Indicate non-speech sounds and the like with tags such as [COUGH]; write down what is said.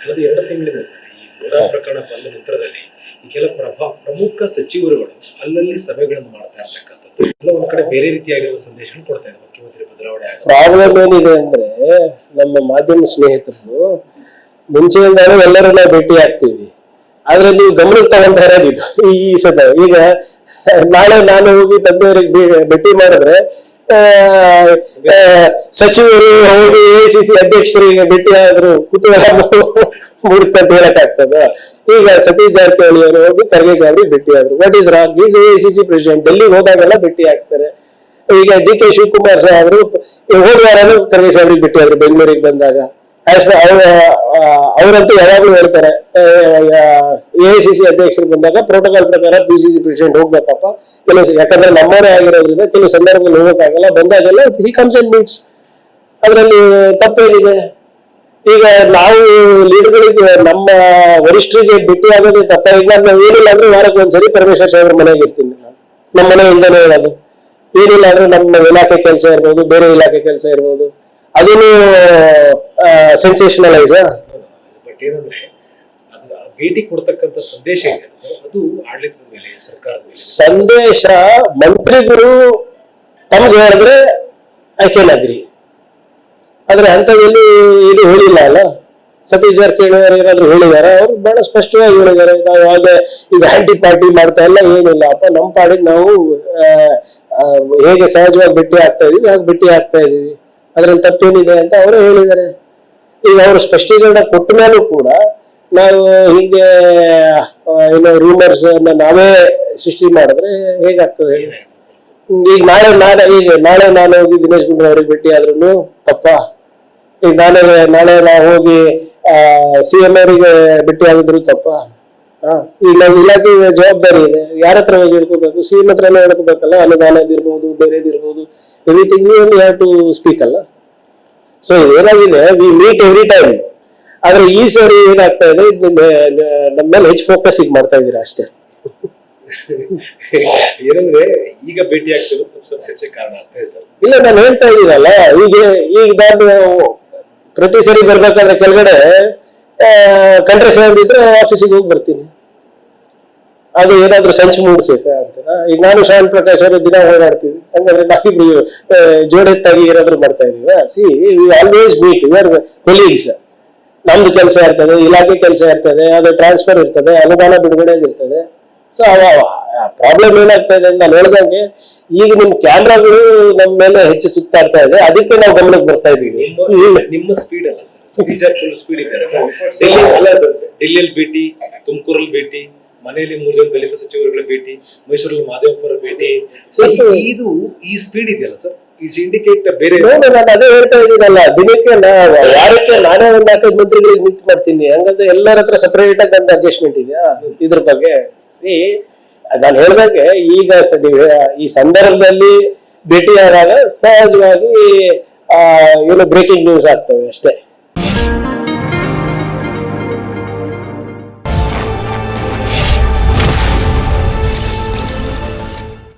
ಕಳೆದ ಎರಡು ತಿಂಗಳಿಂದ ಸರ್. ಈ ಬೋರಾ ಪ್ರಕರಣ ಬಂದ ನಂತರದಲ್ಲಿ ಕೆಲ ಪ್ರಭಾ ಪ್ರಮುಖ ಸಚಿವರುಗಳು ಅಲ್ಲಲ್ಲಿ ಸಭೆಗಳನ್ನು ಮಾಡ್ತಾ ಇರ್ತಕ್ಕಂಥದ್ದು. ಎಲ್ಲ ಒಂದ್ ಕಡೆ ಬೇರೆ ರೀತಿಯಾಗಿರುವ ಸಂದೇಶವನ್ನು ಕೊಡ್ತಾ ಇದ್ದಾರೆ. ಮುಖ್ಯಮಂತ್ರಿ ಬದಲಾವಣೆ ಪ್ರಾಬ್ಲಮ್ ಏನಿದೆ ಅಂದ್ರೆ ನಮ್ಮ ಮಾಧ್ಯಮ ಸ್ನೇಹಿತರು ಮುಂಚೆಯಿಂದಾನು ಎಲ್ಲರನ್ನ ಭೇಟಿ ಆಗ್ತೀವಿ. ಆದ್ರೆ ನೀವು ಗಮನಕ್ಕೆ ತಗೊಂಡ ಇರೋದು ಈ ಸದ ಈಗ ನಾಳೆ ನಾನು ಹೋಗಿ ತಂದೆಯವರಿಗೆ ಭೇಟಿ ಮಾಡಿದ್ರೆ ಸಚಿವರು, ಹೌದು ಎ ಸಿ ಸಿ ಅಧ್ಯಕ್ಷರಿಗೆ ಭೇಟಿ ಆದ್ರು ಕುತೂಹಲ ಮೂಡುತ್ತೆ ಅಂತ ಹೇಳಕ್ ಆಗ್ತದ ಈಗ ಸತೀಶ್ ಜಾರಕಿಹೊಳಿ ಅವರು ಹೋಗಿ ಖರ್ಗೆ ಸಾಹೇಬ್ರಿಗೆ ಭೇಟಿಯಾದ್ರು what is wrong is A C C president ಡೆಲ್ಲಿಗೆ ಹೋದಾಗೆಲ್ಲ ಭೇಟಿ ಆಗ್ತಾರೆ. ಈಗ ಡಿ ಕೆ ಶಿವಕುಮಾರ್ ಸಾಹೇಬರು ಹೋದ ವಾರನೂ ಖರ್ಗೆ ಸಾಹೇಬ್ರಿಗೆ ಭೇಟಿಯಾದ್ರು ಬೆಂಗಳೂರಿಗೆ ಬಂದಾಗ. ಅವರಂತೂ ಯಾವಾಗಲೂ ಹೇಳ್ತಾರೆ ಎ ಸಿ ಸಿ ಅಧ್ಯಕ್ಷರು ಬಂದಾಗ ಪ್ರೋಟೋಕಾಲ್ ಪ್ರಕಾರ ಪಿ ಸಿ ಸಿ ಪ್ರೆಸಿಡೆಂಟ್ ಹೋಗ್ಬೇಕಪ್ಪ. ಕೆಲವು ಯಾಕಂದ್ರೆ ನಮ್ಮವರೇ ಆಗಿರೋದ್ರಿಂದ ಕೆಲವು ಸಂದರ್ಭದಲ್ಲಿ ಹೋಗೋಕ್ಕಾಗಲ್ಲ. ಬಂದಾಗೆಲ್ಲ ಹಿ ಕಮ್ಸ್ ಅಂಡ್ ಮೀಟ್ಸ್ ಅದರಲ್ಲಿ ತಪ್ಪೇನಿದೆ? ಈಗ ನಾವು ಲೀಡರ್ಗಳಿಗೆ ನಮ್ಮ ವರಿಷ್ಠರಿಗೆ ಭೇಟಿ ಆಗೋದೇ ತಪ್ಪ. ಈಗ ನಾವು ಏನಿಲ್ಲ ಅಂದ್ರೆ ವಾರಕ್ಕೆ ಒಂದ್ಸರಿ ಪರಮೇಶ್ವರ್ ಸಾಹೇಬ್ರ ಮನೆಗೆ ಇರ್ತೀನಿ ನಮ್ಮ ಮನೆಯಿಂದನೇ ಹೇಳೋದು ಏನಿಲ್ಲ ಅಂದ್ರೆ ನಮ್ಮ ಇಲಾಖೆ ಕೆಲಸ ಇರ್ಬೋದು, ಬೇರೆ ಇಲಾಖೆ ಕೆಲಸ ಇರ್ಬೋದು. ಅದನ್ನು ಸೆನ್ಸೇಷನಲೈಸ್ ಬಟ್ ಏನಂದ್ರೆ ಭೇಟಿ ಕೊಡ್ತಕ್ಕಂಥ ಸಂದೇಶ ಇದೆ ಅದು ಆಡಳಿತದ ಮೇಲೆ ಸರ್ಕಾರದ ಮೇಲೆ. ಸಂದೇಶ ಮಂತ್ರಿಗಳು ತಮ್ಗೆ ಹೇಳಿದ್ರೆ ಐ ಕ್ಯಾನ್ ಅಗ್ರಿ ಆದ್ರೆ ಅಂಥದ್ದಲ್ಲಿ ಇದು ಹೇಳಿಲ್ಲ ಅಲ್ಲ? ಸತೀಶ್ ಜಾರಕಿಹೊಳಿ ಅವರು ಏನಾದ್ರು ಹೇಳಿದಾರ? ಅವ್ರು ಬಹಳ ಸ್ಪಷ್ಟವಾಗಿ ಹೇಳಿದಾರೆ ನಾವು ಯಾವ್ದೇ ಇದು ಆಂಟಿ ಪಾರ್ಟಿ ಮಾಡ್ತಾ ಇಲ್ಲ ಏನಿಲ್ಲ ಅಪ್ಪ ನಮ್ಮ ಪಾಡಿಗೆ ನಾವು ಹೇಗೆ ಸಹಜವಾಗಿ ಭೇಟಿ ಆಗ್ತಾ ಇದೀವಿ ಹಾಗೆ ಭೇಟಿ ಆಗ್ತಾ ಇದೀವಿ? ಅದ್ರಲ್ಲಿ ತಪ್ಪೇನಿದೆ ಅಂತ ಅವರು ಹೇಳಿದ್ದಾರೆ. ಈಗ ಅವರು ಸ್ಪಷ್ಟೀಕರಣ ಕೊಟ್ಟ ಮೇಲೂ ಕೂಡ ನಾವು ಹೀಗೆ ಏನು ರೂಮರ್ಸ್ ಅನ್ನ ನಾವೇ ಸೃಷ್ಟಿ ಮಾಡಿದ್ರೆ ಹೇಗಾಗ್ತದೆ ಹೇಳಿ? ಈಗ ನಾಳೆ ನಾಳೆ, ಈಗ ನಾಳೆ ನಾನು ಹೋಗಿ ದಿನೇಶ್ ಗುಂಡೂರಾವ್ ಅವ್ರಿಗೆ ಭೇಟಿ ಆದ್ರೂ ತಪ್ಪ? ಈಗ ನಾಳೆ ನಾಳೆ ನಾವು ಹೋಗಿ ಸಿ ಎಂ ಅವರಿಗೆ ಭೇಟಿ ಆಗಿದ್ರು ತಪ್ಪ? ಈಗ ನಮ್ಮ ಇಲಾಖೆ ಜವಾಬ್ದಾರಿ ಇದೆ. ಯಾರ ಹತ್ರ ಹೋಗಿ ಹೇಳ್ಕೋಬೇಕು ಸಿ ಎಂ ಹತ್ರನೇ ಹೇಳ್ಕೋಬೇಕಲ್ಲ ಅನುದಾನದಿರ್ಬೋದು ಬೇರೆದಿರ್ಬೋದು everything you have to speak ಅಲ್ಲ? ಸೊ ಏನಾಗಿದೆ? ವಿ ಮೀಟ್ ಎವ್ರಿ ಟೈಮ್ ಆದ್ರೆ ಈ ಸಾರಿ ಏನಾಗ್ತಾ ಇದೆ? ನಮ್ಮ ಮೇಲೆ ಹೆಚ್ಚು ಫೋಕಸ್ ಈಗ ಮಾಡ್ತಾ ಇದ್ದೀರಾ ಅಷ್ಟೇ. [LAUGHS] ಏನಂದ್ರೆ ಈಗ ಭೇಟಿ ಆಗ್ತಿರೋದು ಸ್ವಲ್ಪ ಸ್ವಲ್ಪ ಕಾರಣ ಆಗ್ತಾ ಇದೆ ಸರ್. ಇಲ್ಲ ನಾನು ಹೇಳ್ತಾ ಇದ್ದೀನಲ್ಲ ಈಗ ಈಗ ನಾನು ಪ್ರತಿ ಸರಿ ಬರ್ಬೇಕಾದ್ರೆ ಕೆಳಗಡೆ ಕಂಟ್ರಿ ಸಾಹೇಬ್ ಇದ್ರೆ ಆಫೀಸಿಗೆ ಹೋಗಿ ಬರ್ತೀನಿ. ಅದು ಏನಾದ್ರೂ ಸಂಚು ಮೂಡಿಸುತ್ತೆ ಅಂತ. ಈಗ ನಾನು ಶಾನ್ ಪ್ರಕಾಶ್ ಅವರು ದಿನ ಓಡಾಡ್ತೀವಿ ಹಂಗಾದ್ರೆ ನಾವಿಬ್ರು ಜೋಡೆತ್ತಾಗಿ ಏನಾದ್ರೂ ಮಾಡ್ತಾ ಇದೀವ. See we always meet your colleagues ನಮ್ದು ಕೆಲಸ ಇರ್ತದೆ, ಇಲಾಖೆ ಕೆಲಸ ಇರ್ತದೆ, ಅದು ಟ್ರಾನ್ಸ್ಫರ್ ಇರ್ತದೆ, ಅನುದಾನ ಬಿಡುಗಡೆ ಇರ್ತದೆ. ಸೊ ಪ್ರಾಬ್ಲಮ್ ಏನಾಗ್ತಾ ಇದೆ ಅಂತ ನಾನು ಹೇಳ್ದಂಗೆ, ಈಗ ನಿಮ್ ಕ್ಯಾಮ್ರಾಗಳು ನಮ್ಮ ಮೇಲೆ ಹೆಚ್ಚು ಸುತ್ತಾಡ್ತಾ ಇದೆ. ಅದಕ್ಕೆ ನಾವು ಗಮನಕ್ಕೆ ಬರ್ತಾ ಇದೀವಿ. ನಿಮ್ಮ ಸ್ಪೀಡ್ ಅಲ್ಲ. ಸ್ಪೀಡ್ ಇದೆ ಡೆಲ್ಲಿ ಅದು ಡೆಲ್ಲಿಯಲ್ಲಿ ಭೇಟಿ ತುಮಕೂರಲ್ಲಿ ಭೇಟಿ ಮನೆಯಲ್ಲಿ ಮೂರು ಜನ ದಲಿತ ಸಚಿವರುಗಳ ಭೇಟಿ ಮೈಸೂರಲ್ಲಿ ಮಾದೇವಪ್ಪರ ಭೇಟಿ. ಇದು ಈ ಸ್ಪೀಡ್ ಇದೆಯಲ್ಲ ಸರ್ ಬೇರೆ ನಾನು ಅದೇ ಹೇಳ್ತಾ ಇದ್ದೀನಲ್ಲ ದಿನಕ್ಕೆ ವಾರಕ್ಕೆ ನಾನೇ ಒಂದ್ ನಾಲ್ಕೈದು ಮಂತ್ರಿಗಳಿಗೆ ಮೀಟ್ ಮಾಡ್ತೀನಿ. ಹಂಗಂದ್ರೆ ಎಲ್ಲರ ಹತ್ರ ಸಪರೇಟ್ ಆಗಿ ನಂದು ಅಡ್ಜಸ್ಟ್ಮೆಂಟ್ ಇದೆಯಾ? ಇದ್ರ ಬಗ್ಗೆ. ನಾನು ಹೇಳ್ದಂಗೆ ಈಗ ಈ ಸಂದರ್ಭದಲ್ಲಿ ಭೇಟಿಯಾದಾಗ ಸಹಜವಾಗಿ ಏನು ಬ್ರೇಕಿಂಗ್ ನ್ಯೂಸ್ ಆಗ್ತವೆ ಅಷ್ಟೇ.